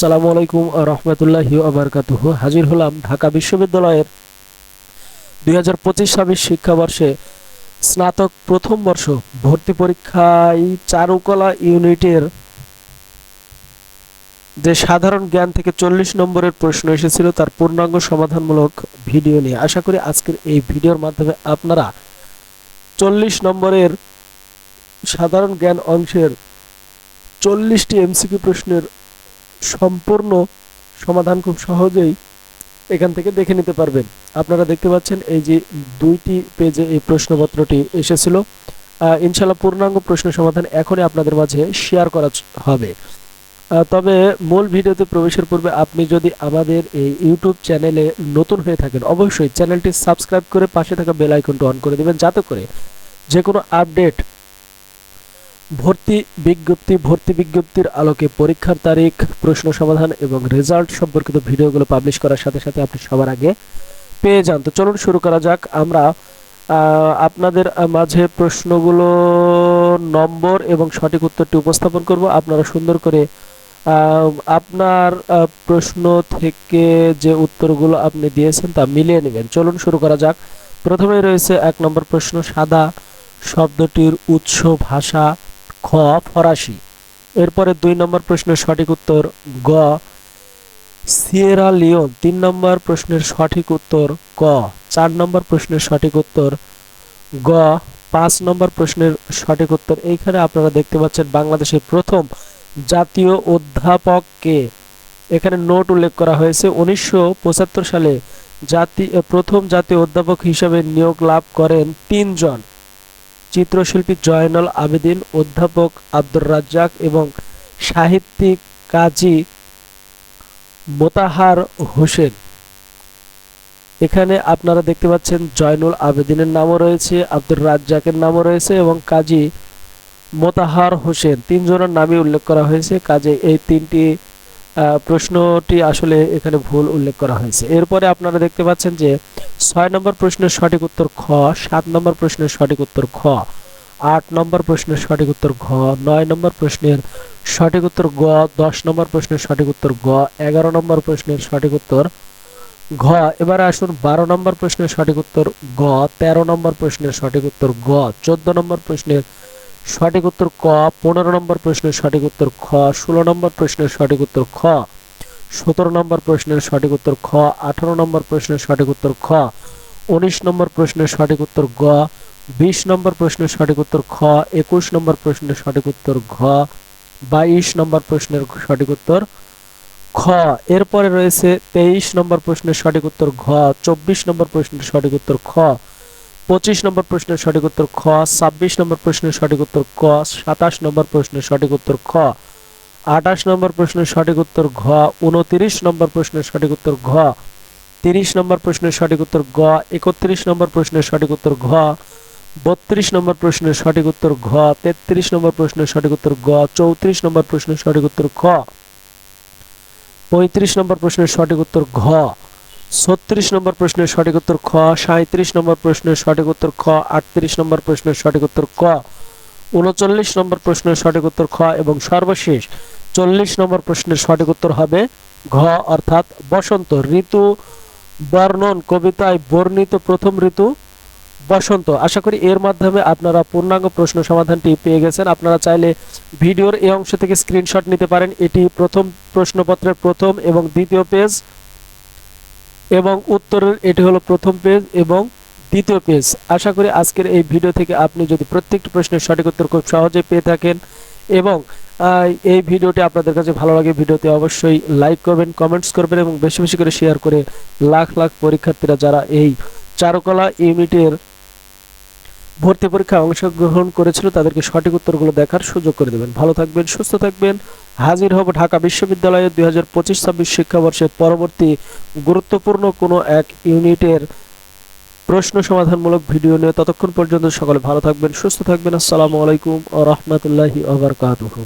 আসসালামু আলাইকুম রহমতুল্লাহি আবরকাতুহ হাজির হলাম ঢাকা বিশ্ববিদ্যালয়ের দুই হাজার পঁচিশ ছাব্বিশ শিক্ষাবর্ষে স্নাতক প্রথম বর্ষ ভর্তি পরীক্ষায় চারুকলা ইউনিটের যে সাধারণ জ্ঞান থেকে চল্লিশ নম্বরের প্রশ্ন এসেছিল, তার পূর্ণাঙ্গ সমাধানমূলক ভিডিও নিয়ে। আশা করি আজকের এই ভিডিওর মাধ্যমে আপনারা চল্লিশ নম্বরের সাধারণ জ্ঞান অংশের চল্লিশটি এমসিকিউ প্রশ্নের সম্পূর্ণ সমাধান খুব সহজেই এখান থেকে দেখে নিতে পারবেন। আপনারা দেখতে পাচ্ছেন এই যে দুইটি পেজে এই প্রশ্নপত্রটি এসেছিল। ইনশাল্লাহ পূর্ণাঙ্গ প্রশ্ন সমাধান এখনই আপনাদের মাঝে শেয়ার করা হবে। তবে মূল ভিডিওতে প্রবেশের পূর্বে আপনি যদি আমাদের এই ইউটিউব চ্যানেলে নতুন হয়ে থাকেন, অবশ্যই চ্যানেলটি সাবস্ক্রাইব করে পাশে থাকা বেল আইকনটি অন করে দেবেন, যাতে করে যে কোনো আপডেট ভর্তি বিজ্ঞপ্তি, ভর্তি বিজ্ঞপ্তির আলোকে পরীক্ষার তারিখ, প্রশ্ন সমাধান এবং রেজাল্ট সম্পর্কিত ভিডিওগুলো পাবলিশ করার সাথে সাথে আপনি সবার আগে পেয়ে যান। তো চলুন শুরু করা যাক। আমরা আপনাদের মাঝে প্রশ্নগুলো নম্বর এবং সঠিক উত্তরটি উপস্থাপন করব। আপনারা সুন্দর করে আপনার প্রশ্ন থেকে যে উত্তরগুলো আপনি দিয়েছেন তা মিলিয়ে নেবেন। চলুন শুরু করা যাক। প্রথমেই রয়েছে এক নম্বর প্রশ্ন, সাদা শব্দটির উৎস, ভাষা। খ, ফরাসি। এরপরে দুই নম্বর প্রশ্নের সঠিক উত্তর, গ। সিয়েরা লিওন, তিন নম্বর প্রশ্নের সঠিক উত্তর, ক। চার নম্বর প্রশ্নের সঠিক উত্তর, গ। পাঁচ নম্বর প্রশ্নের সঠিক উত্তর। এইখানে আপনারা দেখতে পাচ্ছেন বাংলাদেশের প্রথম জাতীয় অধ্যাপককে এখানে নোট উল্লেখ করা হয়েছে, উনিশশো পঁচাত্তর সালে জাতি, প্রথম জাতীয় অধ্যাপক হিসেবে নিয়োগ লাভ করেন তিনজন। চিত্রশিল্পী জয়নুল আবেদিন, অধ্যাপক আব্দুর রাজ্জাক এবং সাহিত্যিক কাজী মোতাহার হোসেন। এখানে আপনারা দেখতে পাচ্ছেন জয়নুল আবেদিনের নামও রয়েছে, আব্দুর রাজ্জাকের নামও রয়েছে এবং কাজী মোতাহার হোসেন। তিনজনের নামই উল্লেখ করা হয়েছে। কাজে এই তিনটি প্রশ্নটি আসলে এখানে ভুল উল্লেখ করা হয়েছে। এরপরে আপনারা দেখতে পাচ্ছেন যে ছয় নম্বর প্রশ্নের সঠিক উত্তর খ, সাত নম্বর প্রশ্নের সঠিক উত্তর খ, আট নম্বর প্রশ্নের সঠিক উত্তর ঘ, নয় নম্বর প্রশ্নের সঠিক উত্তর গ, দশ নম্বর প্রশ্নের সঠিক উত্তর গ, এগারো নম্বর প্রশ্নের সঠিক উত্তর ঘ। এবার আসুন বারো নম্বর প্রশ্নের সঠিক উত্তর গ, তেরো নম্বর প্রশ্নের সঠিক উত্তর গ, চোদ্দ নম্বর প্রশ্নের সঠিক উত্তর ক পনেরো নম্বর প্রশ্নের সঠিক উত্তর খ ষোলো নম্বর প্রশ্নের সঠিক উত্তর খ সতেরো নম্বর প্রশ্নের সঠিক উত্তর খ আঠারো নম্বর প্রশ্নের সঠিক উত্তর খ উনিশ নম্বর প্রশ্নের সঠিক উত্তর গ বিশ নম্বর প্রশ্নের সঠিক উত্তর খ একুশ নম্বর প্রশ্নের সঠিক উত্তর ঘ বাইশ নম্বর প্রশ্নের সঠিক উত্তর খ এরপরে রয়েছে তেইশ নম্বর প্রশ্নের সঠিক উত্তর ঘ চব্বিশ নম্বর প্রশ্নের সঠিক উত্তর খ পঁচিশ নম্বর প্রশ্নের সঠিক উত্তর খ ছাব্বিশ নম্বর প্রশ্নের সঠিক উত্তর ক সাতাশ নম্বর প্রশ্নের সঠিক উত্তর খ আঠাশ নম্বর প্রশ্নের সঠিক উত্তর ঘ উনতিরিশ নম্বর প্রশ্নের সঠিক উত্তর ঘ তিরিশ নম্বর প্রশ্নের সঠিক উত্তর গ একত্রিশ নম্বর প্রশ্নের সঠিক উত্তর ঘ বত্রিশ নম্বর প্রশ্নের সঠিক উত্তর ঘ তেত্রিশ নম্বর প্রশ্নের সঠিক উত্তর গ চৌত্রিশ নম্বর প্রশ্নের সঠিক উত্তর খ পঁয়ত্রিশ নম্বর প্রশ্নের সঠিক উত্তর ঘ ছত্রিশ নম্বর প্রশ্নের সঠিক উত্তর খ সাঁত্রিশ নম্বর প্রশ্নের সঠিক উত্তর খ, আটত্রিশ নম্বর প্রশ্নের সঠিক উত্তর ক, উনচল্লিশ নম্বর প্রশ্নের সঠিক উত্তর খ এবং সর্বশেষ চল্লিশ নম্বর প্রশ্নের সঠিক উত্তর হবে ঘ, অর্থাৎ বসন্ত ঋতু, বর্ণন, কবিতায় বর্ণিত প্রথম ঋতু, বসন্ত। আশা করি এর মাধ্যমে আপনারা পূর্ণাঙ্গ প্রশ্ন সমাধানটি পেয়ে গেছেন। আপনারা চাইলে ভিডিওর এই অংশ থেকে স্ক্রিনশট নিতে পারেন। এটি প্রথম প্রশ্নপত্রের প্রথম এবং দ্বিতীয় পেজ। এবং উত্তরের এটি হলো প্রথম পেজ এবং দ্বিতীয় পেজ আশা করি আজকের এই ভিডিও থেকে আপনি যদি প্রত্যেকটি প্রশ্নের সঠিক উত্তর খুব সহজে পেয়ে থাকেন এবং এই ভিডিওটি আপনাদের কাছে ভালো লাগে ভিডিওতে অবশ্যই লাইক করবেন কমেন্টস করবেন এবং বেশি বেশি করে শেয়ার করে লাখ লাখ পরীক্ষার্থীরা যারা এই চারুকলা ইউনিটের ভর্তি পরীক্ষায় অংশগ্রহণ করেছিল, তাদেরকে সঠিক উত্তরগুলো দেখার সুযোগ করে দেবেন। ভালো থাকবেন, সুস্থ থাকবেন। হাজির হব ঢাকা বিশ্ববিদ্যালয়ে দুই হাজার পঁচিশ ছাব্বিশ শিক্ষাবর্ষের পরবর্তী গুরুত্বপূর্ণ কোনো এক ইউনিটের প্রশ্ন সমাধানমূলক ভিডিও নিয়ে ততক্ষণ পর্যন্ত সকলে ভালো থাকবেন, সুস্থ থাকবেন। আসসালামু আলাইকুম ও রহমতুল্লাহি আবরকাতুহু